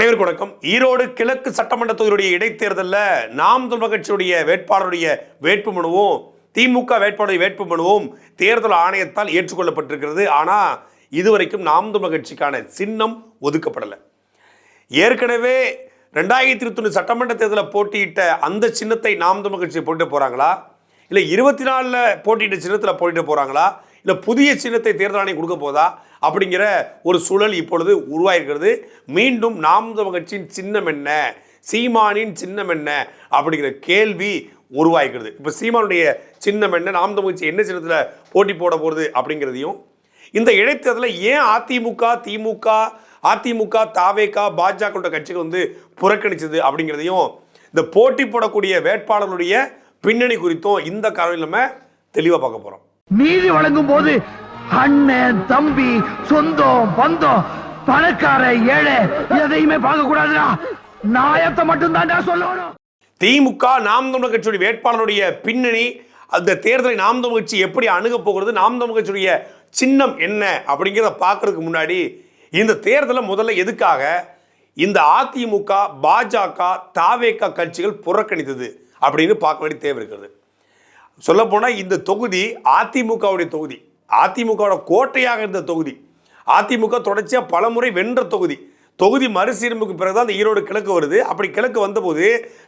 அனைவருக்கும் வணக்கம். ஈரோடு கிழக்கு சட்டமன்ற தொகுதியுடைய இடைத்தேர்தலில் நாம் தமிழர் கட்சியுடைய வேட்பாளருடைய வேட்புமனுவும் திமுக வேட்பாளருடைய வேட்புமனுவும் தேர்தல் ஆணையத்தால் ஏற்றுக்கொள்ளப்பட்டிருக்கிறது. ஆனால் இதுவரைக்கும் நாம் தமிழர் கட்சிக்கான சின்னம் ஒதுக்கப்படலை. ஏற்கனவே ரெண்டாயிரத்தி இருபத்தொன்று சட்டமன்ற தேர்தலில் போட்டியிட்ட அந்த சின்னத்தை நாம் தமிழர் கட்சி போட்டு போகிறாங்களா இல்லை இருபத்தி நாலில் போட்டியிட்ட சின்னத்தில் போட்டிட்டு போகிறாங்களா இல்லை புதிய சின்னத்தை தேர்தல் ஆணையம் கொடுக்க போதா? அப்படிங்கிற ஒரு சூழல் இப்பொழுது உருவாயிருக்கிறது. மீண்டும் நாம் கட்சியின் சின்னம் என்ன? சீமானின் சின்னம் என்ன? அப்படிங்கிற கேள்வி உருவாகிறது இப்போ சீமானுடைய சின்னம் என்ன? நாம் தமிழர் கட்சி என்ன சின்னத்தில் போட்டி போட போகிறது அப்படிங்கிறதையும் இந்த இடைத்தேர்தலில் ஏன் அதிமுக திமுக அதிமுக தாவேகா பாஜக கொண்ட கட்சிகள் வந்து புறக்கணிச்சது அப்படிங்கிறதையும் இந்த போட்டி போடக்கூடிய வேட்பாளர்களுடைய பின்னணி குறித்தும் இந்த காலையில் நம்ம தெளிவாக பார்க்க போகிறோம் நீதி வழங்கும் போது அண்ணன் தம்பி சொந்தம் பந்தம் பணக்கார ஏழை எதையுமே பார்க்க கூடாதுடா நாயத்தை மட்டும் தான்டா சொல்லணும். திமுக நாம் தமிழர் கட்சியுடைய வேட்பாளருடைய பின்னணி அந்த தேர்தலை நாம் தமிழ் கட்சி எப்படி அணுக போகிறது நாம் தமிழ் கட்சியுடைய சின்னம் என்ன அப்படிங்கிறத பார்க்கறதுக்கு முன்னாடி இந்த தேர்தலை முதல்ல எதுக்காக இந்த அதிமுக பாஜக தாவேகா கட்சிகள் புறக்கணித்தது அப்படின்னு பார்க்க வேண்டிய தேவை இருக்கிறது. சொல்லப்போனால் இந்த தொகுதி அதிமுகவுடைய தொகுதி. அதிமுகவோட கோட்டையாக இருந்த தொகுதி. அதிமுக தொடர்ச்சியாக பலமுறை வென்ற தொகுதி. தொகுதி மறுசீரமைப்புக்கு பிறகு தான் அந்த ஈரோடு கிழக்கு வருது. அப்படி கிழக்கு வந்தபோது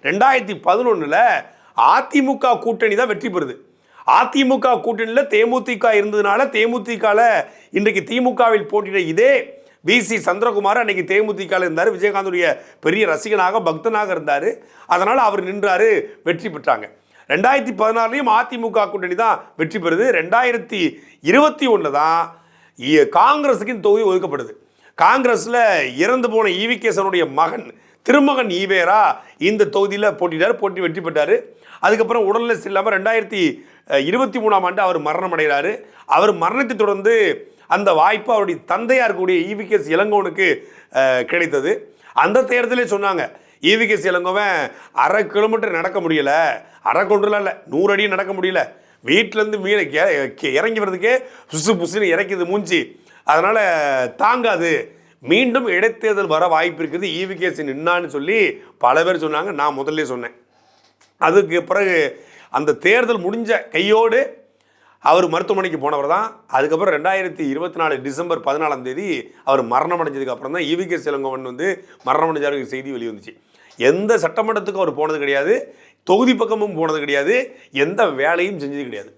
ரெண்டாயிரத்தி பதினொன்றில் அதிமுக கூட்டணி தான் வெற்றி பெறுது. அதிமுக கூட்டணியில் தேமுதிக இருந்ததுனால தேமுதிகவில் இன்றைக்கு திமுகவில் போட்டியிட இதே வி சி சந்திரகுமார் அன்னைக்கு தேமுதிகவில் இருந்தார். விஜயகாந்துடைய பெரிய ரசிகனாக பக்தனாக இருந்தார். அதனால் அவர் நின்றார் வெற்றி பெற்றாங்க. ரெண்டாயிரத்தி பதினாறுலையும் அதிமுக கூட்டணி தான் வெற்றி பெறுது. ரெண்டாயிரத்தி இருபத்தி ஒன்றில் தான் இ- காங்கிரஸுக்கு இந்த தொகுதி ஒதுக்கப்படுது. காங்கிரஸில் இறந்து போன ஈவி கேசனுடைய மகன் திருமகன் ஈவேரா இந்த தொகுதியில் போட்டிட்டார் போட்டி வெற்றி பெற்றார். அதுக்கப்புறம் உடல்நிலை இல்லாமல் ரெண்டாயிரத்தி இருபத்தி மூணாம் ஆண்டு அவர் மரணம் அடைகிறாரு அவர் மரணத்தை தொடர்ந்து அந்த வாய்ப்பு அவருடைய தந்தையாக இருக்கக்கூடிய ஈவிகேஸ் இளங்கோனுக்கு கிடைத்தது. அந்த தேர்தலே சொன்னாங்க ஈவிகேசி இளங்கோவன் அரை கிலோமீட்டர் நடக்க முடியல. அரை கிலோமீட்டர்லாம் இல்லை. நூறு அடி நடக்க முடியல. வீட்டிலேருந்து மீனை இறங்கி வர்றதுக்கே புசு புசுன்னு இறக்கிது மூஞ்சி. அதனால் தாங்காது. மீண்டும் இடைத்தேர்தல் வர வாய்ப்பு இருக்குது. ஈவிகேசி நின்னான்னு சொல்லி பல பேர் சொன்னாங்க. நான் முதல்ல சொன்னேன். அதுக்கு பிறகு அந்த தேர்தல் முடிஞ்ச கையோடு அவர் மருத்துவமனைக்கு போனவர் தான். அதுக்கப்புறம் ரெண்டாயிரத்தி இருபத்தி நாலு டிசம்பர் பதினாலாம் தேதி அவர் மரணம் அடைஞ்சதுக்கு அப்புறம் தான் ஈவிகே சிலங்கோவன் வந்து மரணம் அடைஞ்சாருக்கு செய்தி வெளிவந்துச்சு. எந்த சட்டமன்றத்துக்கும் அவர் போனது கிடையாது தொகுதி பக்கமும் போனது கிடையாது எந்த வேலையும் செஞ்சது கிடையாது.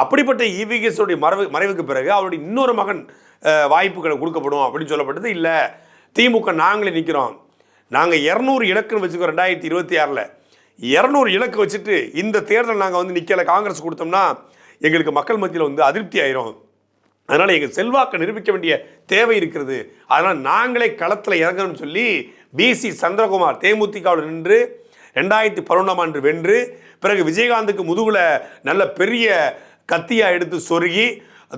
அப்படிப்பட்ட இவிகேஸோடைய மறைவு மறைவுக்கு பிறகு அவருடைய இன்னொரு மகன் வாய்ப்புகளை வாய்ப்புகள் கொடுக்கப்படும் அப்படின்னு சொல்லப்பட்டது. இல்லை திமுக நாங்களே நிற்கிறோம் நாங்கள் இரநூறு இலக்குன்னு வச்சுக்கோ ரெண்டாயிரத்தி இருபத்தி ஆறில். இரநூறு இலக்கு வச்சுட்டு இந்த தேர்தல் நாங்கள் வந்து நிற்கல காங்கிரஸ் கொடுத்தோம்னா எங்களுக்கு மக்கள் மத்தியில் வந்து அதிருப்தி ஆயிரும். அதனால் எங்கள் செல்வாக்கை நிரூபிக்க வேண்டிய தேவை இருக்கிறது. அதனால் நாங்களே களத்தில் இறங்கணும்னு சொல்லி பிசி சந்திரகுமார் தேமுதிகவில் நின்று ரெண்டாயிரத்தி பதினொன்றாம் ஆண்டு வென்று பிறகு விஜயகாந்துக்கு முதுகில் நல்ல பெரிய கத்தியாக எடுத்து சொருகி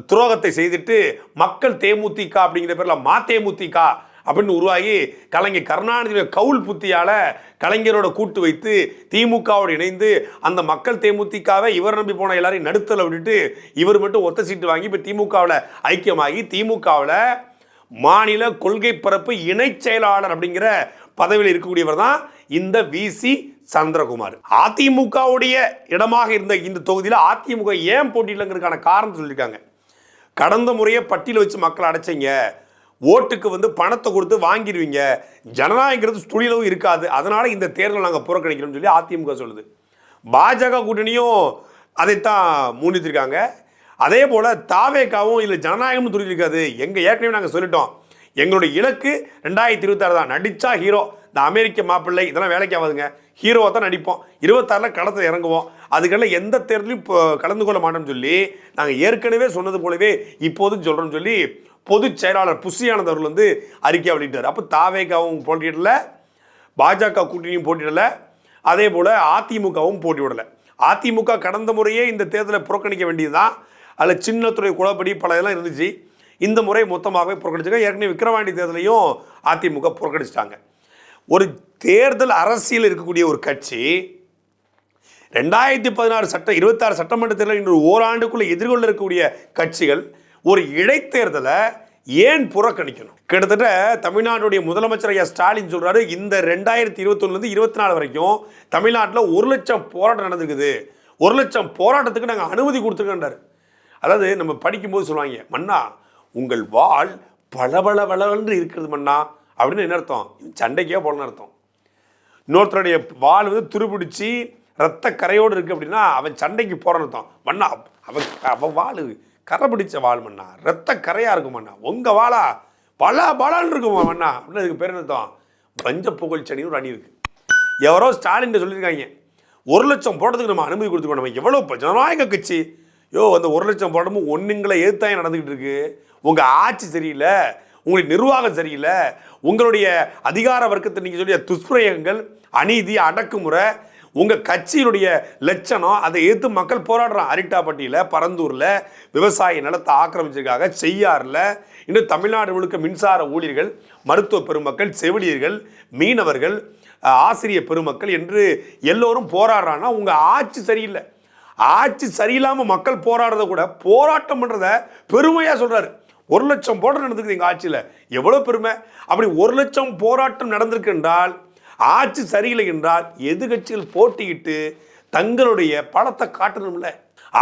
துரோகத்தை செய்துட்டு மக்கள் தேமுதிக அப்படிங்கிற பேரில் மா தேமுதிக அப்படின்னு உருவாகி கலைஞர் கருணாநிதியுடைய கவுல் புத்தியால கலைஞரோட கூட்டு வைத்து திமுகவோடு இணைந்து அந்த மக்கள் தேமுதிகவை இவர் நம்பி போன எல்லாரையும் நடுத்தல விட்டுட்டு இவர் மட்டும் ஒத்த சீட்டு வாங்கி இப்போ திமுகவில் ஐக்கியமாகி திமுகவில் மாநில கொள்கை பரப்பு இணைச் செயலாளர் அப்படிங்கிற பதவியில் இருக்கக்கூடியவர் தான் இந்த விசி சந்திரகுமார். அதிமுகவுடைய இடமாக இருந்த இந்த தொகுதியில் அதிமுக ஏன் போட்டியில்லைங்கிறதுக்கான காரணம் சொல்லியிருக்காங்க. கடந்த முறையை பட்டியல் வச்சு மக்கள் அடைச்சிங்க. ஓட்டுக்கு வந்து பணத்தை கொடுத்து வாங்கிடுவீங்க. ஜனநாயகங்கிறது துணிலவும் இருக்காது. அதனால் இந்த தேர்தல் நாங்கள் புறக்கணிக்கிறோம்னு சொல்லி அதிமுக சொல்லுது. பாஜக கூட்டணியும் அதைத்தான் முன்னித்திருக்காங்க அதே போல் தாவேக்காவும் இல்லை ஜனநாயகம்னு துணி எங்கள் ஏற்கனவே நாங்கள் சொல்லிட்டோம். எங்களுடைய இலக்கு ரெண்டாயிரத்தி இருபத்தாறு தான். நடித்தா ஹீரோ இந்த அமெரிக்க மாப்பிள்ளை இதெல்லாம் வேலைக்கு ஆகாதுங்க. ஹீரோவை தான் நடிப்போம். இருபத்தாறில் களத்தில் இறங்குவோம். அதுக்கெல்லாம் எந்த தேர்தலையும் இப்போ கலந்து கொள்ள மாட்டோம்னு சொல்லி நாங்கள் ஏற்கனவே சொன்னது போலவே இப்போதும் சொல்கிறோம்னு சொல்லி பொதுச் செயலாளர் புஷியானந்த் அவர்கள் வந்து அறிக்கை வெளியிட்டார். அப்போ தாவேக்காவும் போட்டியிடல பாஜக கூட்டணியும் போட்டியிடல அதே போல் அதிமுகவும் போட்டிவிடலை. அதிமுக கடந்த முறையே இந்த தேர்தலை புறக்கணிக்க வேண்டியதுதான். அதில் சின்னத்துறை குளப்படி பல இதெல்லாம் இருந்துச்சு. இந்த முறை மொத்தமாகவே புறக்கணிச்சாங்க ஏற்கனவே விக்கிரவாண்டி தேர்தலையும் அதிமுக புறக்கணிச்சிட்டாங்க. ஒரு தேர்தல் அரசியல் இருக்கக்கூடிய ஒரு கட்சி ரெண்டாயிரத்தி பதினாறு சட்ட இருபத்தாறு சட்டமன்ற தேர்தல் இன்று ஓராண்டுக்குள்ளே எதிர்கொள்ள இருக்கக்கூடிய கட்சிகள் ஒரு இடைத்தேர்தலை ஏன் புறக்கணிக்கணும்? கிட்டத்தட்ட தமிழ்நாட்டுடைய முதலமைச்சர் ஐயா ஸ்டாலின் சொல்கிறாரு இந்த ரெண்டாயிரத்தி இருபத்தொன்னுலேருந்து இருபத்தி நாலு வரைக்கும் தமிழ்நாட்டில் ஒரு லட்சம் போராட்டம் நடந்திருக்குது. ஒரு லட்சம் போராட்டத்துக்கு நாங்கள் அனுமதி கொடுத்துருக்கோன்றார் அதாவது நம்ம படிக்கும்போது சொல்லுவாங்க மன்னா உங்கள் வாள் பளபள வளவென்று இருக்கிறது மன்னா அப்படின்னு என்ன அர்த்தம்? சண்டைக்கே போலன்னு அர்த்தம். இன்னொருத்தருடைய வால் வந்து துருபிடிச்சி ரத்த கரையோடு இருக்கு அப்படின்னா அவன் சண்டைக்கு போறான்னு அர்த்தம். மண்ணா அவன் அவன் வாள் கரை பிடிச்ச வாள் மண்ணா ரத்த கரையாக இருக்கும் மண்ணா உங்கள் வாளா பல பலான்னு இருக்கும் மண்ணா அப்படின்னு அதுக்கு பேர் என்ன அர்த்தம்? பஞ்ச புகழ் செடின்னு ஒரு அணி இருக்கு. எவரோ ஸ்டாலின் சொல்லியிருக்காங்க ஒரு லட்சம் போடுறதுக்கு நம்ம அனுமதி கொடுத்துக்கணும் எவ்வளோ ஜனநாயக கட்சி யோ அந்த ஒரு லட்சம் போடமும் ஒன்றுங்களை எதிர்த்தாங்க நடந்துக்கிட்டு இருக்கு. உங்கள் ஆட்சி சரியில்லை உங்களுடைய நிர்வாகம் சரியில்லை உங்களுடைய அதிகார வர்க்கத்தை நீங்கள் சொல்லிய துஷ்பிரயங்கள் அநீதி அடக்குமுறை உங்கள் கட்சியினுடைய லட்சணம் அதை எதிர்த்து மக்கள் போராடுறான் அரிட்டாப்பட்டியில் பரந்தூரில் விவசாய நிலத்தை ஆக்கிரமிச்சிருக்காங்க செய்யாறில் இன்னும் தமிழ்நாடு முழுக்க மின்சார ஊழியர்கள் மருத்துவ பெருமக்கள் செவிலியர்கள் மீனவர்கள் ஆசிரிய பெருமக்கள் என்று எல்லோரும் போராடுறான்னா உங்கள் ஆட்சி சரியில்லை. ஆட்சி சரியில்லாமல் மக்கள் போராடுறத கூட போராட்டம் பண்ணுறத பெருமையாக சொல்கிறாரு ஒரு லட்சம் போராட்டம் நடந்துக்குது எங்கள் ஆட்சியில். எவ்வளோ பெருமை? அப்படி ஒரு லட்சம் போராட்டம் நடந்திருக்கு என்றால் ஆட்சி சரியில்லை என்றால் எதிர்கட்சிகள் போட்டியிட்டு தங்களுடைய பலத்தை காட்டணும்ல.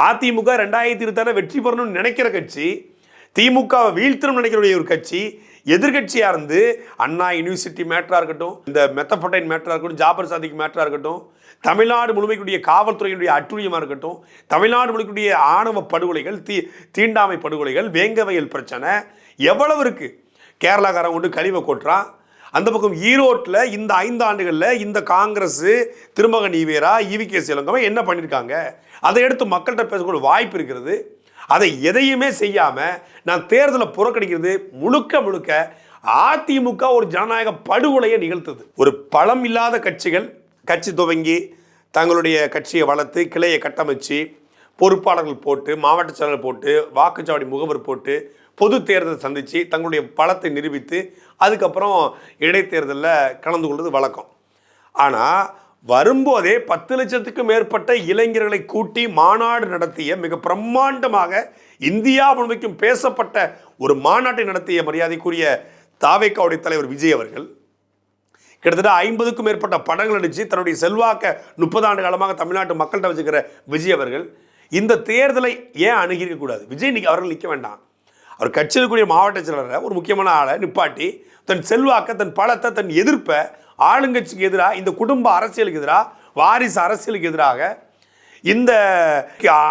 அதிமுக ரெண்டாயிரத்தி இருபத்தாறு வெற்றி பெறணும்னு நினைக்கிற கட்சி திமுகவை வீழ்த்தணும்னு நினைக்கிற ஒரு கட்சி எதிர்கட்சியாக இருந்து அண்ணா யூனிவர்சிட்டி மேட்டராக இருக்கட்டும் இந்த மெத்தபட்டைன் மேட்டராக இருக்கட்டும் ஜாபர் சாதிக் மேட்டராக இருக்கட்டும் தமிழ்நாடு முழுமைக்குடைய காவல்துறையினுடைய அட்டுழியமாக இருக்கட்டும் தமிழ்நாடு முழுமைக்குடைய ஆணவ படுகொலைகள் தீ தீண்டாமை படுகொலைகள் வேங்கவையல் பிரச்சனை எவ்வளவு இருக்குது கேரளாக்காரன் கொண்டு கழிவை கொட்டுறான் அந்த பக்கம் ஈரோட்டில் இந்த ஐந்து ஆண்டுகளில் இந்த காங்கிரஸ் திருமகன் ஈவேரா இவி கே சிலங்கவன் என்ன பண்ணியிருக்காங்க அதை எடுத்து மக்கள்கிட்ட பேசக்கூடிய வாய்ப்பு இருக்கிறது. அதை எதையுமே செய்யாமல் நான் தேர்தலை புறக்கணிக்கிறது முழுக்க முழுக்க அதிமுக ஒரு ஜனநாயக படுகொலையை நிகழ்த்தது. ஒரு பலம் இல்லாத கட்சிகள் கட்சி துவங்கி தங்களுடைய கட்சியை வளர்த்து கிளையை கட்டமைச்சு பொறுப்பாளர்கள் போட்டு மாவட்ட செயலர் போட்டு வாக்குச்சாவடி முகவர் போட்டு பொது தேர்தலை சந்தித்து தங்களுடைய பலத்தை நிரூபித்து அதுக்கப்புறம் இடைத்தேர்தலில் கலந்து கொள்வது வழக்கம். ஆனால் வரும்போதே பத்து லட்சத்துக்கும் மேற்பட்ட இளைஞர்களை கூட்டி மாநாடு நடத்திய மிக பிரம்மாண்டமாக இந்தியா முழுமைக்கும் பேசப்பட்ட ஒரு மாநாட்டை நடத்திய மரியாதைக்குரிய தாவேக்காவுடைய தலைவர் விஜய் அவர்கள் கிட்டத்தட்ட ஐம்பதுக்கும் மேற்பட்ட படங்கள் நடித்து தன்னுடைய செல்வாக்க முப்பது ஆண்டு காலமாக தமிழ்நாட்டு மக்கள்கிட்ட வச்சுக்கிற விஜய் அவர்கள் இந்த தேர்தலை ஏன் அணுகிருக்கக்கூடாது கூடாது? விஜய் நிக்க அவர்கள் நிற்க வேண்டாம். அவர் கட்சியில் கூடிய மாவட்ட செயலரை ஒரு முக்கியமான ஆளை நிப்பாட்டி தன் செல்வாக்க தன் பலத்தை தன் எதிர்ப்பை ஆளுங்கட்சிக்கு எதிராக இந்த குடும்ப அரசியலுக்கு எதிராக வாரிசு அரசியலுக்கு எதிராக இந்த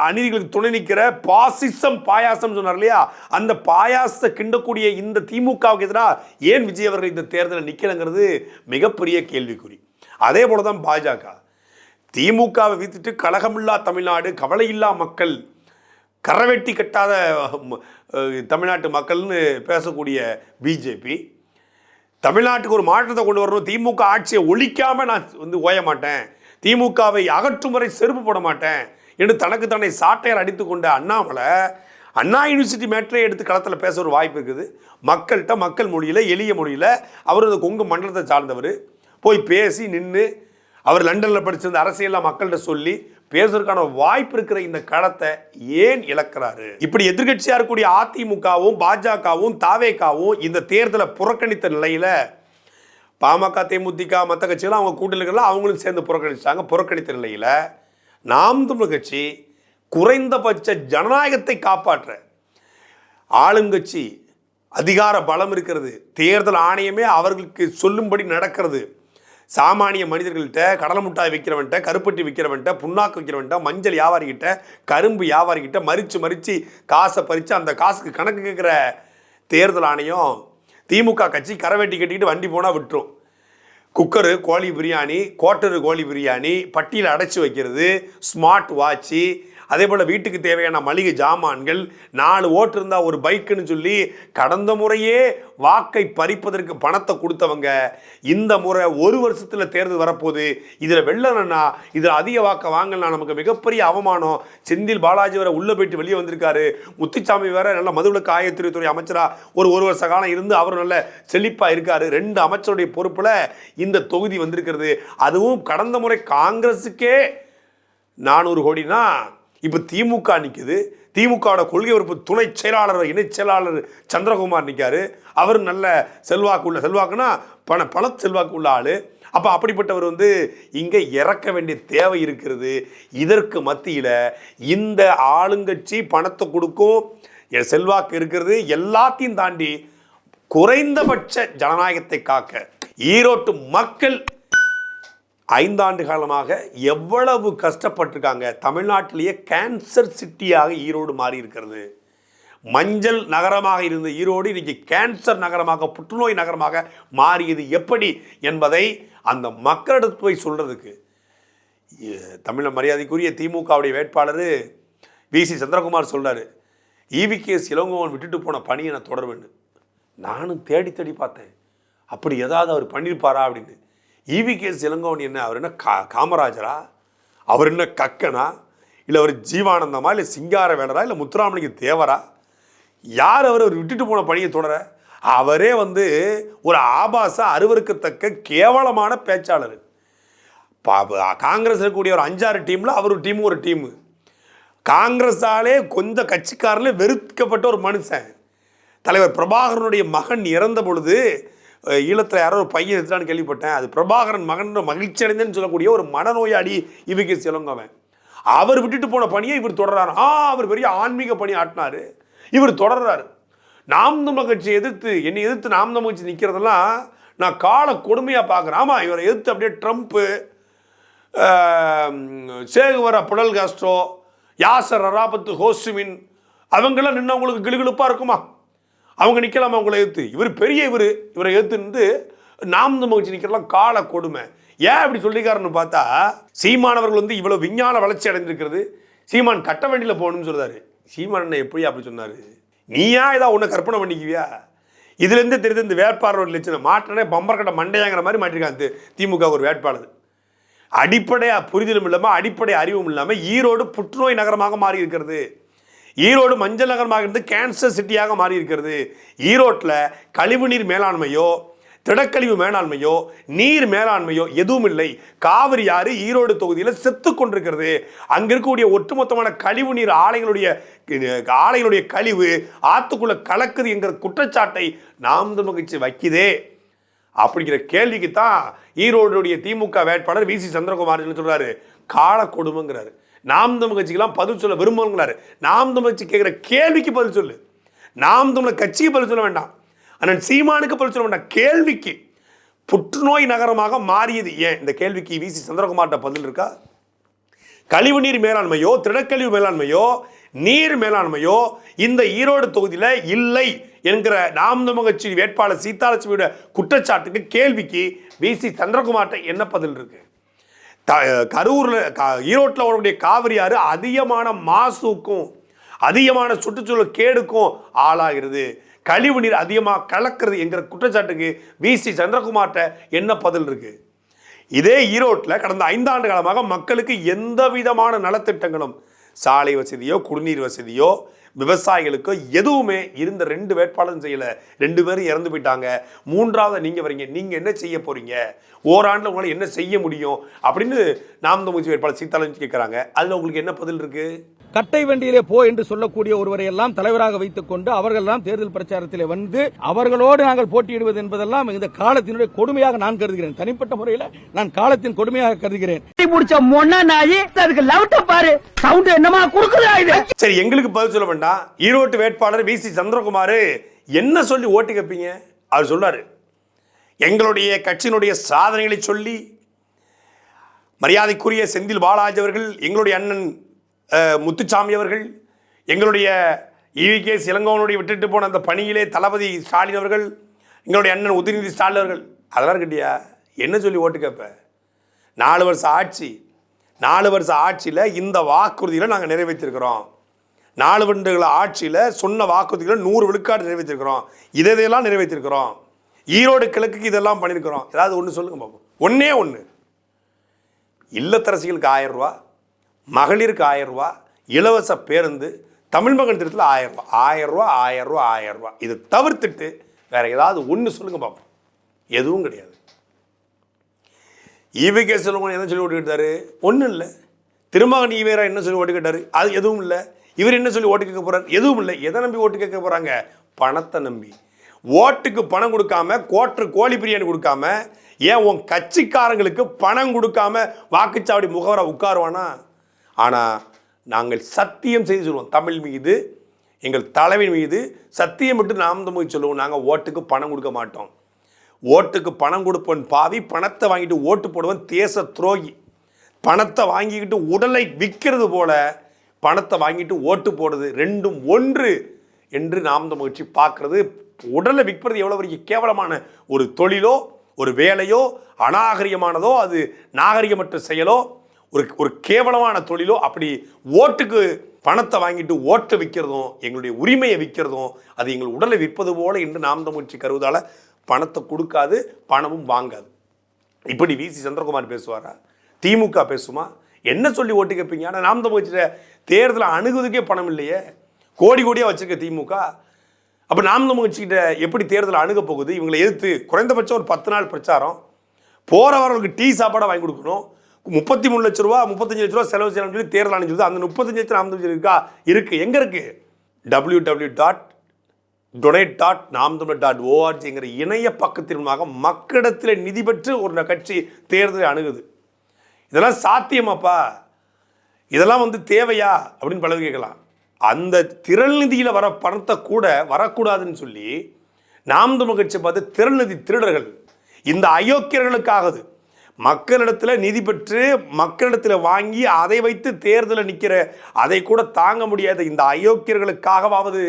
அநீதிகளுக்கு துணை நிற்கிற பாசிசம் பாயாசம் சொன்னார் இல்லையா? அந்த பாயாசத்தை கிண்டக்கூடிய இந்த திமுகவுக்கு எதிராக ஏன் விஜய் அவர்கள் இந்த தேர்தலில் நிற்கலைங்கிறது மிகப்பெரிய கேள்விக்குறி. அதே போல தான் பாஜக. திமுகவை வீத்துட்டு கழகமில்லா தமிழ்நாடு கவலையில்லா மக்கள் கரவெட்டி கட்டாத தமிழ்நாட்டு மக்கள்னு பேசக்கூடிய பிஜேபி தமிழ்நாட்டுக்கு ஒரு மாற்றத்தை கொண்டு வரணும். திமுக ஆட்சியை ஒழிக்காம நான் வந்து ஓய மாட்டேன். திமுகவை அகற்றும் வரை செருப்பு போட மாட்டேன் என்று தனக்கு தன்னை சாட்டையார் அடித்து கொண்ட அண்ணாமலை அண்ணா யூனிவர்சிட்டி மேட்டரை எடுத்து களத்தில் பேச ஒரு வாய்ப்பு இருக்குது. மக்கள்கிட்ட மக்கள் மொழியில் எளிய மொழியில் அவர் அந்த கொங்கு மண்டலத்தை சார்ந்தவர். போய் பேசி நின்று அவர் லண்டனில் படிச்சிருந்த அரசியலாம் மக்கள்கிட்ட சொல்லி பேசுறதுக்கான வாய்ப்பு இருக்கிற இந்த களத்தை ஏன் இழக்கிறாரு? இப்படி எதிர்க்கட்சியா இருக்கக்கூடிய அதிமுகவும் பாஜகவும் தாவேக்காவும் இந்த தேர்தலை புறக்கணித்த நிலையில பாமக தேமுதிக மற்ற கட்சிகளும் அவங்க கூட்டணியில் இருக்கிற அவங்களும் சேர்ந்து புறக்கணிச்சாங்க. புறக்கணித்த நிலையில நாம் தமிழ் கட்சி குறைந்தபட்ச ஜனநாயகத்தை காப்பாற்ற ஆளுங்கட்சி அதிகார பலம் இருக்கிறது. தேர்தல் ஆணையமே அவர்களுக்கு சொல்லும்படி நடக்கிறது. சாமானிய மனிதர்கள்ட்ட கடலை முட்டாய் விற்கிறவன்ட்ட கருப்பட்டி விற்கிறவன்ட்ட புண்ணாக்கு விற்கிறவன்ட்ட மஞ்சள் வியாபாரிக்கிட்ட கரும்பு வியாபாரிக்கிட்ட மறித்து மறித்து காசை பறித்து அந்த காசுக்கு கணக்கு கேட்குற தேர்தல் ஆணையம் திமுக கட்சி கரவேட்டி கட்டிக்கிட்டு வண்டி போனால் விட்டுரும். குக்கரு கோழி பிரியாணி கோட்டரு கோழி பிரியாணி பட்டியில் அடைச்சி வைக்கிறது ஸ்மார்ட் வாட்சு அதே போல் வீட்டுக்கு தேவையான மளிகை ஜாமான்கள் நாலு ஓட்டு இருந்தால் ஒரு பைக்குன்னு சொல்லி கடந்த முறையே வாக்கை பறிப்பதற்கு பணத்தை கொடுத்தவங்க இந்த முறை ஒரு வருஷத்தில் தேர்தல் வரப்போகுது. இதில் வெள்ளனா இதில் அதிக வாக்கை வாங்கலாம் நமக்கு மிகப்பெரிய அவமானம். செந்தில் பாலாஜி வேற உள்ளே போயிட்டு வெளியே வந்திருக்காரு. முத்துச்சாமி வேற நல்ல மதுவிலக்கு ஆயத்திரித்துறை அமைச்சராக ஒரு ஒரு வருஷ காலம் இருந்து அவர் நல்ல செழிப்பாக இருக்காரு. ரெண்டு அமைச்சருடைய பொறுப்பில் இந்த தொகுதி வந்திருக்கிறது. அதுவும் கடந்த முறை காங்கிரஸுக்கே நானூறு கோடினா இப்போ திமுக நிற்குது திமுகவோட கொள்கை உறுப்பு துணை செயலாளர் இணைச் செயலாளர் சந்திரகுமார் நிற்காரு அவர் நல்ல செல்வாக்கு உள்ள செல்வாக்குன்னா பண பண செல்வாக்கு உள்ள ஆள். அப்போ அப்படிப்பட்டவர் வந்து இங்கே இறக்க வேண்டிய தேவை இருக்கிறது. இதற்கு மத்தியில் இந்த ஆளுங்கட்சி பணத்தை கொடுக்கும் செல்வாக்கு இருக்கிறது. எல்லாத்தையும் தாண்டி குறைந்தபட்ச ஜனநாயகத்தை காக்க ஈரோட்டு மக்கள் ஐந்தாண்டு காலமாக எவ்வளவு கஷ்டப்பட்டிருக்காங்க. தமிழ்நாட்டிலேயே கேன்சர் சிட்டியாக ஈரோடு மாறி இருக்கிறது மஞ்சள் நகரமாக இருந்த ஈரோடு இன்றைக்கி கேன்சர் நகரமாக புற்றுநோய் நகரமாக மாறியது எப்படி என்பதை அந்த மக்களிடத்து போய் சொல்கிறதுக்கு தமிழ மரியாதைக்குரிய திமுகவுடைய வேட்பாளர் வி. சி. சந்திரகுமார் சொல்கிறார் ஈவிகேஎஸ் இளங்கோவன் விட்டுட்டு போன பணியை நான் தொடர்வேன்னு நானும் தேடி தேடி பார்த்தேன். அப்படி ஏதாவது அவர் பண்ணியிருப்பாரா அப்படின்னு. ஈவிகேஎஸ் இளங்கோவன் என்ன அவர் என்ன கா காமராஜரா? அவர் என்ன கக்கனா? இல்லை அவர் ஜீவானந்தமா? இல்லை சிங்கார வேடரா இல்லை முத்துராமலிங்க தேவரா? யார் அவர் அவர் விட்டுட்டு போன பணியை தொடர? அவரே வந்து ஒரு ஆபாச அருவருக்கத்தக்க கேவலமான பேச்சாளர். பா- காங்கிரஸ் இருக்கக்கூடிய ஒரு அஞ்சாறு டீமில் அவர் ஒரு டீம் ஒரு டீமு. காங்கிரஸாலே கொஞ்சம் கட்சிக்காரில் வெறுக்கப்பட்ட ஒரு மனுஷன். தலைவர் பிரபாகரனுடைய மகன் இறந்த பொழுது ஈழத்தில் யாரோ ஒரு பையன் எடுத்தான்னு கேள்விப்பட்டேன். அது பிரபாகரன் மகன் மகிழ்ச்சி அடைந்தேன்னு சொல்லக்கூடிய ஒரு மனநோயாடி இவைக்கு சிலங்கவன். அவர் விட்டுட்டு போன பணியை இவர் தொடர்றாரு. ஆ அவர் பெரிய ஆன்மீக பணி ஆட்டினாரு. இவர் தொடர்றாரு. நாம் தமிழ் கட்சியை எதிர்த்து என்னை எதிர்த்து நாம் தமிழ் கட்சி நிற்கிறதெல்லாம் நான் கால கொடுமையாக பார்க்குறேன். ஆமாம் இவரை எதிர்த்து அப்படியே Trump Che Guevara Fidel Castro Yasser Arafat Ho Chi Minh அவங்கெல்லாம் நின்று அவங்களுக்கு கிளுகிழுப்பாக இருக்குமா? அவங்க நிற்கலாமா அவங்கள ஏற்று இவர் பெரிய இவர். இவரை எதிர்த்து நாம் மகிழ்ச்சி நிற்கிறலாம் கால கொடுமை. ஏன் அப்படி சொல்லிக்காருன்னு பார்த்தா சீமானவர்கள் வந்து இவ்வளோ விஞ்ஞான வளர்ச்சி அடைஞ்சிருக்கிறது சீமான் கட்ட வண்டியில் போகணும்னு சொல்கிறாரு சீமான் என்ன எப்படி அப்படி சொன்னார்? நீயா ஏதாவது ஒன்று கற்பனை பண்ணிக்குவியா? இதுலேருந்து தெரியுது இந்த வேட்பாளர் லட்சணம். மாற்றனே பம்பர் கட்ட மண்டையாங்கிற மாதிரி மாட்டிருக்காங்க திமுக ஒரு வேட்பாளர். அடிப்படையாக புரிதலும் இல்லாமல் அடிப்படை அறிவும் இல்லாமல் ஈரோடு புற்றுநோய் நகரமாக மாறி இருக்கிறது ஈரோடு மஞ்சள் நகரமாக இருந்து கேன்சர் சிட்டியாக மாறி இருக்கிறது ஈரோட்டில் கழிவுநீர் மேலாண்மையோ திடக்கழிவு மேலாண்மையோ நீர் மேலாண்மையோ எதுவும் இல்லை. காவிரி ஆறு ஈரோடு தொகுதியில் செத்து கொண்டிருக்கிறது. அங்கே இருக்கக்கூடிய ஒட்டுமொத்தமான கழிவு நீர் ஆலைகளுடைய ஆலைகளுடைய கழிவு ஆத்துக்குள்ள கலக்குது என்கிற குற்றச்சாட்டை நாம் மகிழ்ச்சி வைக்குதே. அப்படிங்கிற கேள்விக்கு தான் ஈரோடுடைய திமுக வேட்பாளர் வி சி சந்திரகுமார் என்ன சொல்றாரு. கால கொடுமைங்கிறாரு நாம் தமிழ் கட்சிக்கெல்லாம் பதில் சொல்ல விரும்புங்கிறாரு நாம் தமிழ் கட்சி கேட்குற கேள்விக்கு பதில் சொல்லு. நாம் தமிழ் கட்சிக்கு பதில் சொல்ல வேண்டாம். ஆனால் சீமானுக்கு பதில் சொல்ல வேண்டாம். கேள்விக்கு. புற்றுநோய் நகரமாக மாறியது. ஏன்? இந்த கேள்விக்கு வி. சி. சந்திரகுமார்கிட்ட பதில் இருக்கா? கழிவுநீர் மேலாண்மையோ திடக்கழிவு மேலாண்மையோ நீர் மேலாண்மையோ இந்த ஈரோடு தொகுதியில் இல்லை என்கிற நாம் கட்சி வேட்பாளர் சீதாலட்சுமியோட குற்றச்சாட்டுக்கு கேள்விக்கு வி. சி. சந்திரகுமார்ட்ட என்ன பதில் இருக்குது கரூரில் ஈரோட்டில் வரக்கூடிய காவிரி ஆறு அதிகமான மாசுக்கும் அதிகமான சுற்றுச்சூழல் கேடுக்கும் ஆளாகிறது. கழிவு நீர் அதிகமாக கலக்கிறது என்கிற குற்றச்சாட்டுக்கு வி. சி. சந்திரகுமார்கிட்ட என்ன பதில் இருக்கு? இதே ஈரோட்டில் கடந்த ஐந்தாண்டு காலமாக மக்களுக்கு எந்த விதமான நலத்திட்டங்களும் சாலை வசதியோ குடிநீர் வசதியோ விவசாயிகளுக்கோ எதுவுமே இருந்த ரெண்டு வேட்பாளரும் செய்யலை. ரெண்டு பேரும் இறந்து போயிட்டாங்க. மூன்றாவது நீங்கள் வரீங்க. நீங்கள் என்ன செய்ய போகிறீங்க ஓராண்டில் உங்களால் என்ன செய்ய முடியும்? அப்படின்னு நாம் தமிழ்ச்சி வேட்பாளர் சீதாலஞ்சி கேட்குறாங்க அதில் உங்களுக்கு என்ன பதில் இருக்குது கட்டை வண்டியிலே போ என்று சொல்லக்கூடிய ஒருவரை எல்லாம் தலைவராக வைத்துக் கொண்டு அவர்கள் எல்லாம் தேர்தல் பிரச்சாரத்திலே வந்து அவர்களோடு நாங்கள் போட்டியிடுவது என்பதெல்லாம் இந்த காலத்தினுடைய கொடுமையாக நான் கருதுகிறேன். தனிப்பட்ட முறையில் நான் காலத்தின் கொடுமையாக கருதுகிறேன். கட்டி முடிச்ச மொன்ன நாயி அதுக்கு லவுட்ட பாரு. சவுண்ட் என்னமா குடுக்குதா இது? சரி எங்களுக்கு பதில் சொல்ல வேண்டாம். ஈரோட்டு வேட்பாளர் வி சி சந்திரகுமார் என்ன சொல்லி ஓட்டு கேட்பீங்க அவர் சொல்றாரு எங்களுடைய கட்சியினுடைய சாதனைகளை சொல்லி மரியாதைக்குரிய செந்தில் பாலாஜி அவர்கள் எங்களுடைய அண்ணன் முத்துச்சாமி அவர்கள் எங்களுடைய இவிகே இளங்கோவனுடைய விட்டுட்டு போன அந்த பணியிலே தளபதி ஸ்டாலின் அவர்கள் எங்களுடைய அண்ணன் உதயநிதி ஸ்டாலின் அவர்கள் அதெல்லாம் இருக்கட்டியா? என்ன சொல்லி ஓட்டு கேட்ப? நாலு வருஷம் ஆட்சி நாலு வருஷம் ஆட்சியில் இந்த வாக்குறுதியில் நாங்கள் நிறைவேற்றிருக்கிறோம். நாலு வருடங்கள ஆட்சியில் சொன்ன வாக்குறுதிகளை நூறு விழுக்காடு நிறைவேற்றிருக்கிறோம். இதை இதையெல்லாம் நிறைவேற்றிருக்கிறோம். ஈரோடு கிழக்குக்கு இதெல்லாம் பண்ணியிருக்கிறோம். ஏதாவது ஒன்று சொல்லுங்க பாப்போம். ஒன்றே ஒன்று இல்லத்தரசிகளுக்கு ஆயிரம் ரூபா மகளிருக்கு ஆயிரம் இலவச பேருந்து தமிழ் மகள் திட்டத்தில் ஆயிரம் ரூபா. ஆயிரம் ரூபா இதை தவிர்த்துட்டு வேற ஏதாவது ஒன்று சொல்லுங்க பார்ப்போம் எதுவும் கிடையாது. ஈவிகே செல்வன் என்ன சொல்லி ஓட்டுக்கிட்டாரு ஒன்றும் இல்லை. திருமகன் ஈவேரா என்ன சொல்லி ஓட்டுக்கிட்டாரு அது எதுவும் இல்லை. இவர் என்ன சொல்லி ஓட்டு கேட்க போறாரு? எதுவும் இல்லை. எதை நம்பி ஓட்டு கேட்க போகிறாங்க பணத்தை நம்பி. ஓட்டுக்கு பணம் கொடுக்காம கோட்டு கோழி பிரியாணி கொடுக்காம ஏன் உன் கட்சிக்காரங்களுக்கு பணம் கொடுக்காம வாக்குச்சாவடி முகவரை உட்காருவானா? ஆனால் நாங்கள் சத்தியம் செய்து சொல்லுவோம். தமிழ் மீது எங்கள் தலைவன் மீது சத்தியம் விட்டு நாம் தமிழ் சொல்லுவோம். நாங்கள் ஓட்டுக்கு பணம் கொடுக்க மாட்டோம். ஓட்டுக்கு பணம் கொடுப்பவன் பாவி பணத்தை வாங்கிட்டு ஓட்டு போடுவன் தேச துரோகி. பணத்தை வாங்கிக்கிட்டு உடலை விற்கிறது போல பணத்தை வாங்கிட்டு ஓட்டு போடுறது ரெண்டும் ஒன்று என்று நாம் இந்த மகிழ்ச்சி பார்க்கறது. உடலை விற்கிறது எவ்வளோ பெரிய கேவலமான ஒரு தொழிலோ ஒரு வேலையோ அநாகரிகமானதோ அது நாகரிகமற்ற செயலோ ஒரு ஒரு கேவலமான தொழிலோ அப்படி ஓட்டுக்கு பணத்தை வாங்கிட்டு ஓட்டை விற்கிறதும் எங்களுடைய உரிமையை விற்கிறதும் அது எங்கள் உடலை விற்பது போல என்று நாம் தமிழ்ச்சி கருவதால் பணத்தை கொடுக்காது பணமும் வாங்காது. இப்படி விசி சந்திரகுமார் பேசுவாரா? திமுக பேசுமா? என்ன சொல்லி ஓட்டு கேட்பீங்க? ஆனால் நாம் தமிழ்ச்சியில் தேர்தலை அணுகுவதுக்கே பணம் இல்லையே. கோடி கோடியாக வச்சுருக்க திமுக. அப்போ நாம் தமிழ்ச்சிக்கிட்ட எப்படி தேர்தல் அணுக போகுது? இவங்களை எதிர்த்து குறைந்தபட்சம் ஒரு பத்து நாள் பிரச்சாரம். போகிறவர்களுக்கு டீ சாப்பாடை வாங்கி கொடுக்கணும். முப்பத்தி மூணு லட்ச ரூபா முப்பத்தஞ்சு லட்ச ரூபா செலவு செய்யணும்னு சொல்லி தேர்தல் சொல்லுது. அந்த முப்பத்தஞ்சு லட்சம் நாம் இருக்கா இருக்கு. எங்க இருக்கு? W W dot donate dot Naam Tamilar dot ஓஆர்ஜிங்கிற இணைய பக்கத்தின் மூலமாக மக்களிடத்தில் நிதி பெற்று ஒரு கட்சி தேர்தலை அணுகுது. இதெல்லாம் சாத்தியமாப்பா? இதெல்லாம் வந்து தேவையா? அப்படின்னு பலர் கேட்கலாம். அந்த திரள் நிதியில் வர பணத்தை கூட வரக்கூடாதுன்னு சொல்லி நாம் தமிழ் கட்சி பார்த்து திரள் நிதி திருடர்கள். இந்த அயோக்கியர்களுக்காகது. மக்களிடத்தில் நிதி பெற்று மக்களிடத்தில் வாங்கி அதை வைத்து தேர்தலில் நிற்கிற அதை கூட தாங்க முடியாத இந்த அயோக்கியர்களுக்காகவாவது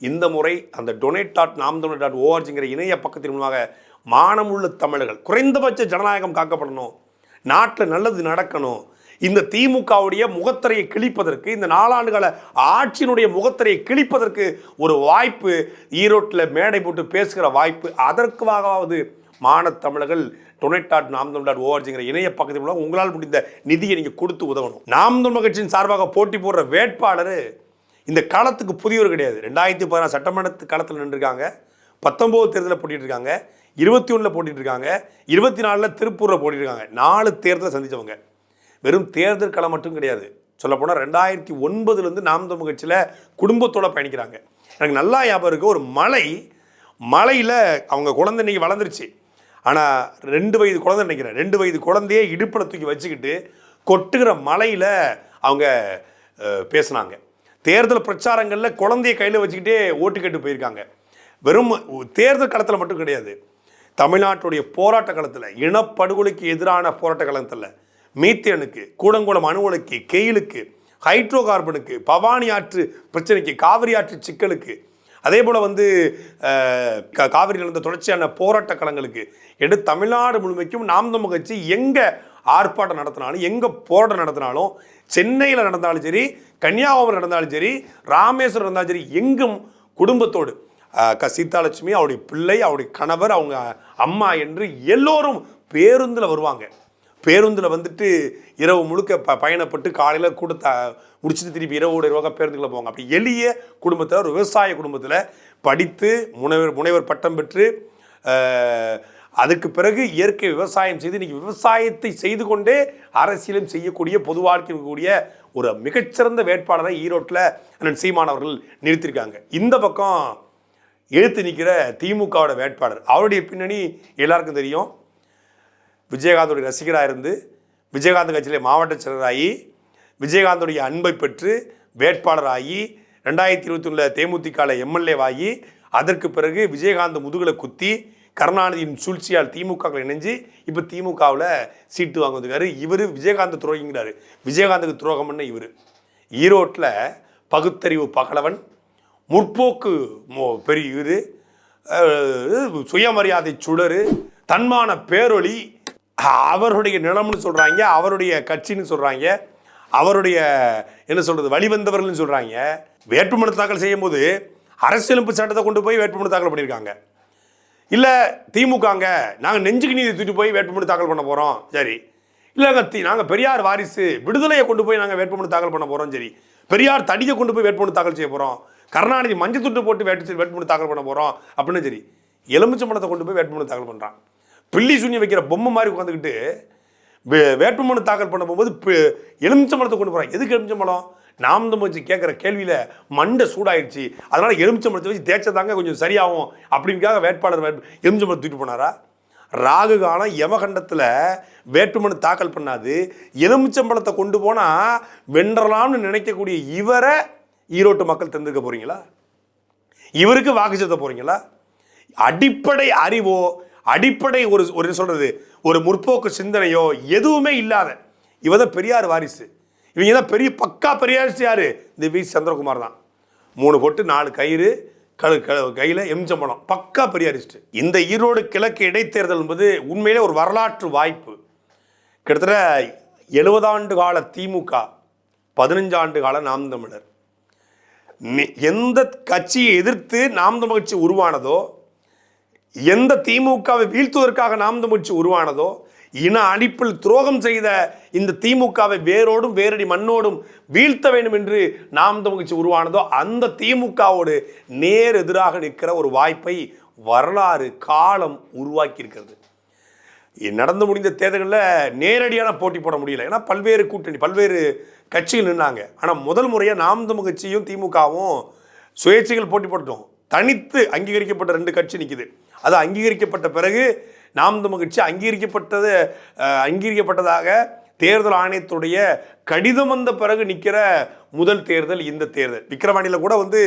இந்த முறை அந்த donate dot Naam donate dot ஓஆர்ஜிங்கிற இணைய பக்கத்தின் மூலமாக மானமுள்ள தமிழர்கள் குறைந்தபட்ச ஜனநாயகம் காக்கப்படணும் நாட்டில் நல்லது நடக்கணும் இந்த திமுகவுடைய முகத்திரையை கிழிப்பதற்கு இந்த நாலாண்டு கால ஆட்சியினுடைய முகத்திரையை கிழிப்பதற்கு ஒரு வாய்ப்பு ஈரோட்டில் மேடை போட்டு பேசுகிற வாய்ப்பு அதற்காகவாவது மானத் தமிழர்கள் டொனேட் டாட் நாம் தமிழ் டாட் ஓஆர்ஜிங்கிற இணைய பக்கத்தில் மூலம் உங்களால் முடிந்த நிதியை நீங்கள் கொடுத்து உதவணும். நாம் தமிழ் கட்சியின் சார்பாக போட்டி போடுற வேட்பாளர் இந்த காலத்துக்கு புதியவர் கிடையாது. ரெண்டாயிரத்தி பதினாறு சட்டமன்ற காலத்தில் நின்றுருக்காங்க. பத்தொம்போது தேர்தலில் போட்டிட்டு இருக்காங்க இருபத்தி ஒன்றில் போட்டிட்டு இருக்காங்க இருபத்தி நாலில் திருப்பூரில் போட்டிட்டு இருக்காங்க நாலு தேர்தலை சந்தித்தவங்க வெறும் தேர்தல் களம் மட்டும் கிடையாது. சொல்லப்போனால் ரெண்டாயிரத்தி ஒன்பதுலேருந்து நாம் தமிழ் கட்சியில் குடும்பத்தோடு பயணிக்கிறாங்க. எனக்கு நல்லா ஞாபகம் இருக்குது ஒரு மலை மலையில் அவங்க குழந்தை இன்றைக்கி வளர்ந்துருச்சு. ஆனால் ரெண்டு வயது குழந்தை நினைக்கிறேன். ரெண்டு வயது குழந்தையே இடுப்பில் தூக்கி வச்சுக்கிட்டு கொட்டுகிற மலையில் அவங்க பேசுனாங்க. தேர்தல் பிரச்சாரங்களில் குழந்தைய கையில் வச்சுக்கிட்டே ஓட்டு கேட்டு போயிருக்காங்க. வெறும் தேர்தல் களத்தில் மட்டும் கிடையாது. தமிழ்நாட்டுடைய போராட்ட களத்தில் இனப்படுகொலைக்கு எதிரான போராட்ட களத்தில் மீத்தேனுக்கு கூடங்குளம் அணுவலுக்கு கெயிலுக்கு ஹைட்ரோ கார்பனுக்கு பவானி ஆற்று பிரச்சனைக்கு காவிரி ஆற்று சிக்கலுக்கு அதே போல் வந்து காவிரியில் இருந்த தொடர்ச்சியான போராட்ட களங்களுக்கு எடுத்து தமிழ்நாடு முழுமைக்கும் நாம் தமிழ் கட்சி எங்கே ஆர்ப்பாட்டம் நடத்தினாலும் எங்கே போராட்டம் நடத்தினாலும் சென்னையில் நடந்தாலும் சரி கன்னியாகுமரி நடந்தாலும் சரி ராமேஸ்வரம் நடந்தாலும் சரி எங்கும் குடும்பத்தோடு க சீதாலட்சுமி அவருடைய பிள்ளை அவருடைய கணவர் அவங்க அம்மா என்று எல்லோரும் பேருந்தில் வருவாங்க. பேருந்தில் வந்துட்டு இரவு முழுக்க ப பயணப்பட்டு காலையில் கூட்ட முடிச்சுட்டு திருப்பி இரவோட இரவாக பேருந்துகளை போவாங்க. அப்படி எளிய குடும்பத்தில் ஒரு விவசாய குடும்பத்தில் படித்து முனைவர் முனைவர் பட்டம் பெற்று அதுக்கு பிறகு இயற்கை விவசாயம் செய்து இன்றைக்கி விவசாயத்தை செய்து கொண்டே அரசியலும் செய்யக்கூடிய பொது வாழ்க்கை இருக்கக்கூடிய ஒரு மிகச்சிறந்த வேட்பாளரை ஈரோட்டில் அண்ணன் சீமான் அவர்கள் நிறுத்தியிருக்காங்க. இந்த பக்கம் எழுத்து நிற்கிற திமுகவோட வேட்பாளர். அவருடைய பின்னணி எல்லாருக்கும் தெரியும். விஜயகாந்தோடைய ரசிகராக இருந்து விஜயகாந்த் கட்சியிலே மாவட்ட செயலராகி விஜயகாந்தோடைய அன்பை பெற்று வேட்பாளராகி ரெண்டாயிரத்தி இருபத்தி ஒன்றில் தேமுதிகவில் எம்எல்ஏவாகி அதற்கு பிறகு விஜயகாந்த் முதுகலை குத்தி கருணாநிதியின் சூழ்ச்சியால் திமுகவில் இணைஞ்சு இப்போ திமுகவில் சீட்டு வாங்க இவர் விஜயகாந்த் துரோகிங்கிறாரு. விஜயகாந்துக்கு துரோகம் பண்ண இவர். ஈரோட்டில் பகுத்தறிவு பகலவன் முற்போக்கு மோ- பெரிய இவர் சுயமரியாதை சுடரு தன்மான பேரொளி அவருடைய நிலம்னு சொல்கிறாங்க அவருடைய கட்சின்னு சொல்கிறாங்க அவருடைய என்ன சொல்கிறது வழிவந்தவர்கள்னு சொல்கிறாங்க வேட்புமனு தாக்கல் செய்யும்போது அரசியலமைப்பு சட்டத்தை கொண்டு போய் வேட்புமனு தாக்கல் பண்ணியிருக்காங்க. இல்லை திமுகங்க நாங்கள் நெஞ்சுக்கு நீதி தூக்கிட்டு போய் வேட்புமனு தாக்கல் பண்ண போகிறோம் சரி. இல்லைங்க தி நாங்கள் பெரியார் வாரிசு விடுதலையை கொண்டு போய் நாங்கள் வேட்புமனு தாக்கல் பண்ண போகிறோம் சரி. பெரியார் தடியை கொண்டு போய் வேட்புமனு தாக்கல் செய்ய போகிறோம் கருணாநிதி மஞ்சள் துட்டு போட்டு வேட்டு வேட்புமனு தாக்கல் பண்ண போகிறோம் அப்படின்னு சரி. எலுமிச்சம்பழத்தை கொண்டு போய் வேட்புமனு தாக்கல் பண்ணுறான் பில்லி சூன்யம் வைக்கிற பொம்மை மாதிரி உட்காந்துக்கிட்டு வேட்புமனு தாக்கல் பண்ண போகும்போது எலுமிச்சம்பழத்தை கொண்டு போகிறான் எதுக்கு எலுமிச்சம்பழம்? நாம் தமிழ் வச்சு கேட்குற கேள்வியில் மண்டை சூடாயிடுச்சு. அதனால் எலுமிச்சம்பழத்தை வச்சு தேய்ச்சதாங்க கொஞ்சம் சரியாகும் அப்படிங்காக வேட்பாளர் வேட்- எலுமிச்சம்பழம் தூக்கிட்டு போனாரா? ராகு காலம் யமகண்டத்தில் வேட்புமனு தாக்கல் பண்ணாது. எலுமிச்சம்பழத்தை கொண்டு போனால் வென்றலாம்னு நினைக்கக்கூடிய இவரை ஈரோட்டு மக்கள் தந்திருக்க போகிறீங்களா இவருக்கு வாக்கு செலுத்த போகிறீங்களா அடிப்படை அறிவோ அடிப்படை ஒரு ஒரு என்ன சொல்கிறது ஒரு முற்போக்கு சிந்தனையோ எதுவுமே இல்லாத. இவ தான் பெரியார் வாரிசு. இவங்க தான் பெரிய பக்கா பெரியாரிசு யார்? இந்த வி சந்திரகுமார் தான். மூணு பொட்டு நாலு கயிறு கழு கையில் கையில எம்சம்பளம் பக்கா பெரியாரிஸ்ட் இந்த ஈரோடு கிழக்கு இடைத்தேர்தல் என்பது உண்மையிலே ஒரு வரலாற்று வாய்ப்பு. கிட்டத்தட்ட எழுபதாண்டு கால திமுக பதினஞ்சு ஆண்டு கால நாம் தமிழர். எந்த கட்சியை எதிர்த்து நாம் தமிழ் கட்சி உருவானதோ எந்த திமுகவை வீழ்த்துவதற்காக நாம் தமிழ் உருவானதோ இன அடிப்பில் துரோகம் செய்த இந்த திமுகவை வேரோடும் வேரடி மண்ணோடும் வீழ்த்த வேண்டும் என்று நாம் தமிழ் உருவானதோ அந்த திமுகவோடு நேர் எதிராக நிற்கிற ஒரு வாய்ப்பை வரலாறு காலம் உருவாக்கி இருக்கிறது நடந்து முடிந்த தேர்தல்களில் நேரடியான போட்டி போட முடியல. ஏன்னா பல்வேறு கூட்டணி பல்வேறு கட்சிகள் நின்னாங்க. ஆனால் முதல் முறையாக நாம் தமிழ் கட்சியும் திமுகவும் சுயேட்சைகள் போட்டி போட்டோம் தனித்து அங்கீகரிக்கப்பட்ட ரெண்டு கட்சி நிற்குது அது அங்கீகரிக்கப்பட்ட பிறகு நாம் மகிழ்ச்சி கட்சி அங்கீகரிக்கப்பட்டது அங்கீகரிக்கப்பட்டதாக தேர்தல் ஆணையத்துடைய கடிதம் வந்த பிறகு நிற்கிற முதல் தேர்தல் இந்த தேர்தல். விக்கிரவாணியில் கூட வந்து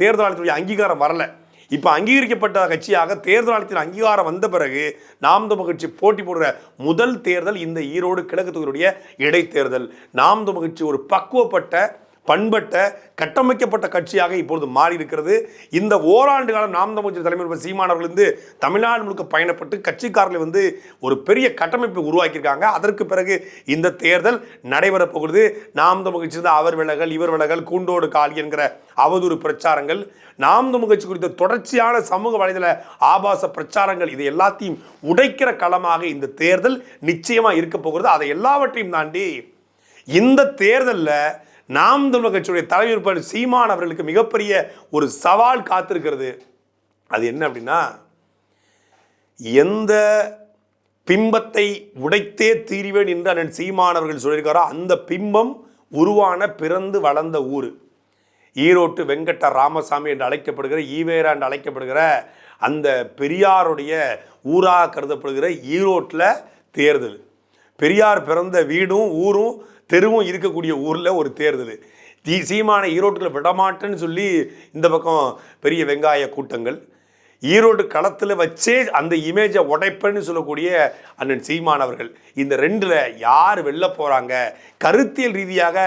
தேர்தல் ஆணையத்துடைய அங்கீகாரம் வரல. இப்போ அங்கீகரிக்கப்பட்ட கட்சியாக தேர்தல் ஆணையத்தின் அங்கீகாரம் வந்த பிறகு நாம் தமிழ் கட்சி போட்டி போடுற முதல் தேர்தல் இந்த ஈரோடு கிழக்கு தொகுதியுடைய இடைத்தேர்தல். நாம் தமிழ் கட்சி ஒரு பக்குவப்பட்ட பண்பட்ட கட்டமைக்கப்பட்ட கட்சியாக இப்பொழுது மாறி இருக்கிறது இந்த ஓராண்டு காலம் நாம் தமிழ் கட்சி தலைமை சீமானவர்கள் வந்து தமிழ்நாடு முழுக்க பயணப்பட்டு கட்சிக்காரர்களை வந்து ஒரு பெரிய கட்டமைப்பை உருவாக்கியிருக்காங்க. அதற்கு பிறகு இந்த தேர்தல் நடைபெறப் போகிறது நாம் தமிழ் கட்சி அவர் விலகல் இவர் விலகல் கூண்டோடு காலி என்கிற அவதூறு பிரச்சாரங்கள். நாம் தமிழ் குறித்த தொடர்ச்சியான சமூக வலைதள ஆபாச பிரச்சாரங்கள் இது எல்லாத்தையும் உடைக்கிற களமாக இந்த தேர்தல் நிச்சயமாக இருக்க போகிறது. அதை எல்லாவற்றையும் தாண்டி இந்த தேர்தலில் நாம் தமிழ் கட்சியுடைய தலைவர் சீமான் அவர்களுக்கு மிகப்பெரிய ஒரு சவால் காத்திருக்கிறது. அது என்ன அப்படின்னா எந்த பிம்பத்தை உடைத்தே தீருவேன் என்று அண்ணன் சீமான் அவர்கள் சொல்லியிருக்காரோ அந்த பிம்பம் உருவான பிறந்து வளர்ந்த ஊர். ஈரோட்டு வெங்கட்ட ராமசாமி என்று அழைக்கப்படுகிற ஈவேரா என்று அழைக்கப்படுகிற அந்த பெரியாருடைய ஊராக கருதப்படுகிற ஈரோட்டில் தேர்தல். பெரியார் பிறந்த வீடும் ஊரும் தெருவும் இருக்கக்கூடிய ஊரில் ஒரு தேர்தல். தீ சீமான ஈரோட்டில் விடமாட்டேன்னு சொல்லி இந்த பக்கம் பெரிய வெங்காய கூட்டங்கள். ஈரோடு களத்தில் வச்சே அந்த இமேஜை உடைப்பேன்னு சொல்லக்கூடிய அண்ணன் சீமான் அவர்கள். இந்த ரெண்டில் யார் வெளில போகிறாங்க கருத்தியல் ரீதியாக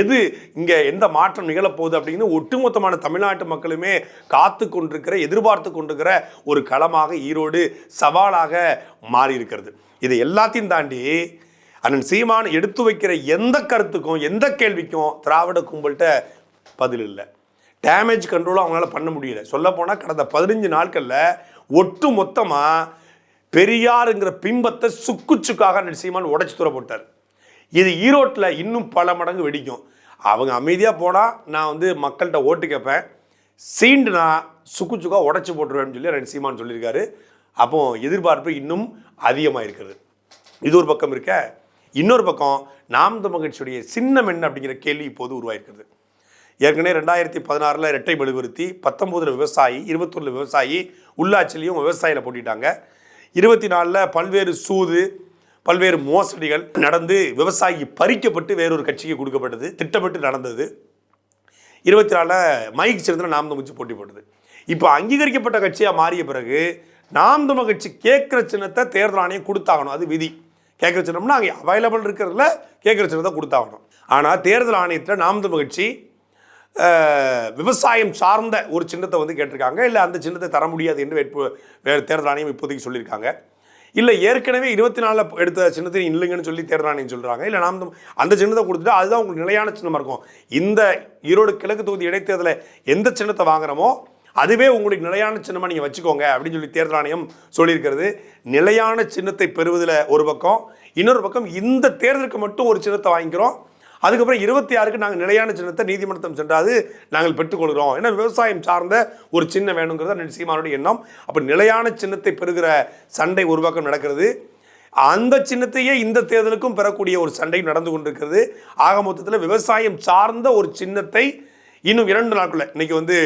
எது இங்கே எந்த மாற்றம் நிகழப்போகுது அப்படின்னு ஒட்டுமொத்தமான தமிழ்நாட்டு மக்களுமே காத்து கொண்டிருக்கிற எதிர்பார்த்து கொண்டிருக்கிற ஒரு களமாக ஈரோடு சவாலாக மாறி இருக்கிறது இதை எல்லாத்தையும் தாண்டி அண்ணன் சீமான் எடுத்து வைக்கிற எந்த கருத்துக்கும் எந்த கேள்விக்கும் திராவிட கும்பல்கிட்ட பதில் இல்லை. டேமேஜ் கண்ட்ரோலும் அவங்களால பண்ண முடியல. சொல்லப்போனால் கடந்த பதினஞ்சு நாட்களில் ஒட்டு மொத்தமாக பெரியாருங்கிற பிம்பத்தை சுக்கு சுக்காக அண்ணன் சீமான் உடைச்சி துறப்பட்டார் இது ஈரோட்டில் இன்னும் பல மடங்கு வெடிக்கும். அவங்க அமைதியாக போனால் நான் வந்து மக்கள்கிட்ட ஓட்டு கேட்பேன் சீண்டுனா நான் சுக்கு சுக்கா உடச்சி போட்டுருவேன்னு சொல்லி அண்ணன் சீமான் சொல்லியிருக்காரு. அப்போ எதிர்பார்ப்பு இன்னும் அதிகமாக இருக்கிறது இது ஒரு பக்கம் இருக்க இன்னொரு பக்கம் நாம் மகிழ்ச்சியுடைய சின்னம் என்ன அப்படிங்கிற கேள்வி இப்போது உருவாயிருக்கிறது. ஏற்கனவே ரெண்டாயிரத்தி பதினாறில் இரட்டை மெழுகுறுத்தி பத்தொம்போதில் விவசாயி இருபத்தொன்னில் விவசாயி உள்ளாட்சிலையும் விவசாயியில் போட்டிட்டாங்க. இருபத்தி நாலில் பல்வேறு சூது பல்வேறு மோசடிகள் நடந்து விவசாயி பறிக்கப்பட்டு வேறொரு கட்சிக்கு கொடுக்கப்பட்டது திட்டமிட்டு நடந்தது. இருபத்தி நாலில் மைக் சிறந்த நாம் தமிழ்ச்சி போட்டி போட்டது. இப்போ அங்கீகரிக்கப்பட்ட கட்சியாக மாறிய பிறகு நாம் தமிழ் கட்சி கேட்குற சின்னத்தை தேர்தல் ஆணையம் கொடுத்தாகணும் அது விதி. கேட்குற சின்னம்னா அங்கே அவைலபிள் இருக்கிறதுல கேட்குற சின்னத்தை கொடுத்தாகணும். ஆனால் தேர்தல் ஆணையத்தில் நாம் தமிழ் கட்சி விவசாயம் சார்ந்த ஒரு சின்னத்தை வந்து கேட்டிருக்காங்க. இல்லை அந்த சின்னத்தை தர முடியாது என்று வேட்பு தேர்தல் ஆணையம் இப்போதைக்கு சொல்லியிருக்காங்க. இல்லை ஏற்கனவே இருபத்தி நாலில் எடுத்த சின்னத்தை இல்லைங்கன்னு சொல்லி தேர்தல் ஆணையம் சொல்கிறாங்க இல்லை நாம் அந்த சின்னத்தை கொடுத்துட்டு அதுதான் உங்களுக்கு நிலையான சின்னமாக இருக்கும். இந்த ஈரோடு கிழக்கு தொகுதி இடைத்தேர்தலை எந்த சின்னத்தை வாங்குறோமோ அதுவே உங்களுக்கு நிலையான சின்னமாக நீங்கள் வச்சுக்கோங்க அப்படின்னு சொல்லி தேர்தல் ஆணையம் சொல்லியிருக்கிறது. நிலையான சின்னத்தை பெறுவதில் ஒரு பக்கம் இன்னொரு பக்கம் இந்த தேர்தலுக்கு மட்டும் ஒரு சின்னத்தை வாங்கிக்கிறோம். அதுக்கப்புறம் இருபத்தி ஆறுக்கு நாங்கள் நிலையான சின்னத்தை நீதிமன்றம் சென்றாது நாங்கள் பெற்றுக்கொள்கிறோம். ஏன்னா விவசாயம் சார்ந்த ஒரு சின்னம் வேணுங்கிறது அண்ணன் சீமானுடைய எண்ணம். அப்போ நிலையான சின்னத்தை பெறுகிற சண்டை ஒரு பக்கம் நடக்கிறது. அந்த சின்னத்தையே இந்த தேர்தலுக்கும் பெறக்கூடிய ஒரு சண்டை நடந்து கொண்டிருக்கிறது. ஆக மொத்தத்தில் விவசாயம் சார்ந்த ஒரு சின்னத்தை இன்னும் இரண்டு நாட்குள்ள இன்னைக்கு வந்து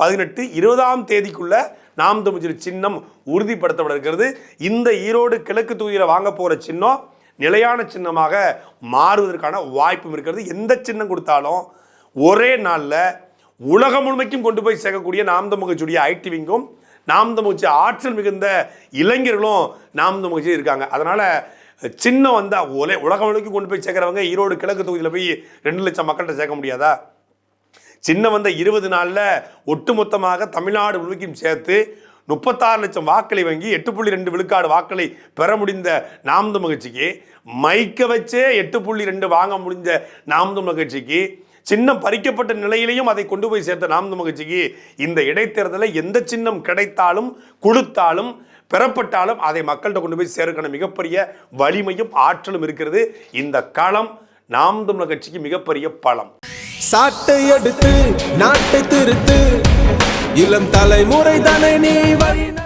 பதினெட்டு இருபதாம் தேதிக்குள்ள நாம் தமிழ் சின்னம் உறுதிப்படுத்தப்பட இருக்கிறது. இந்த ஈரோடு கிழக்கு தொகுதியில் வாங்க போகிற சின்னம் நிலையான சின்னமாக மாறுவதற்கான வாய்ப்பும் இருக்கிறது. எந்த சின்னம் கொடுத்தாலும் ஒரே நாளில் உலகம் முழுமைக்கும் கொண்டு போய் சேர்க்கக்கூடிய நாம் தமிழ்ச்சியுடைய ஐடி விங்கும் நாம் தமிழ்ச்சி ஆற்றல் மிகுந்த இளைஞர்களும் நாம் தமிழ்ச்சி இருக்காங்க. அதனால் சின்னம் வந்தால் ஒரே உலகம் முழுமைக்கும் கொண்டு போய் சேர்க்குறவங்க ஈரோடு கிழக்கு தொகுதியில் போய் ரெண்டு லட்சம் மக்கள்கிட்ட சேர்க்க முடியாதா? சின்ன வந்த இருபது நாளில் ஒட்டுமொத்தமாக தமிழ்நாடு முழுமைக்கும் சேர்த்து முப்பத்தாறு லட்சம் வாக்களை வாங்கி எட்டு புள்ளி ரெண்டு விழுக்காடு வாக்களை பெற முடிந்த நாம் மகிழ்ச்சிக்கு மைக்க வச்சே எட்டு புள்ளி ரெண்டு வாங்க முடிந்த நாம் மகிழ்ச்சிக்கு சின்னம் பறிக்கப்பட்ட நிலையிலையும் அதை கொண்டு போய் சேர்த்த நாம் மகிழ்ச்சிக்கு இந்த இடைத்தேர்தலில் எந்த சின்னம் கிடைத்தாலும் கொடுத்தாலும் பெறப்பட்டாலும் அதை மக்கள்கிட்ட கொண்டு போய் சேர்க்கிற மிகப்பெரிய வலிமையும் ஆற்றலும் இருக்கிறது. இந்த களம் நாம் தமிழர் கட்சிக்கு மிகப்பெரிய பலம். சாட்டை எடுத்து நாட்டை திருத்து. இளம் தலைமுறை தானே நீ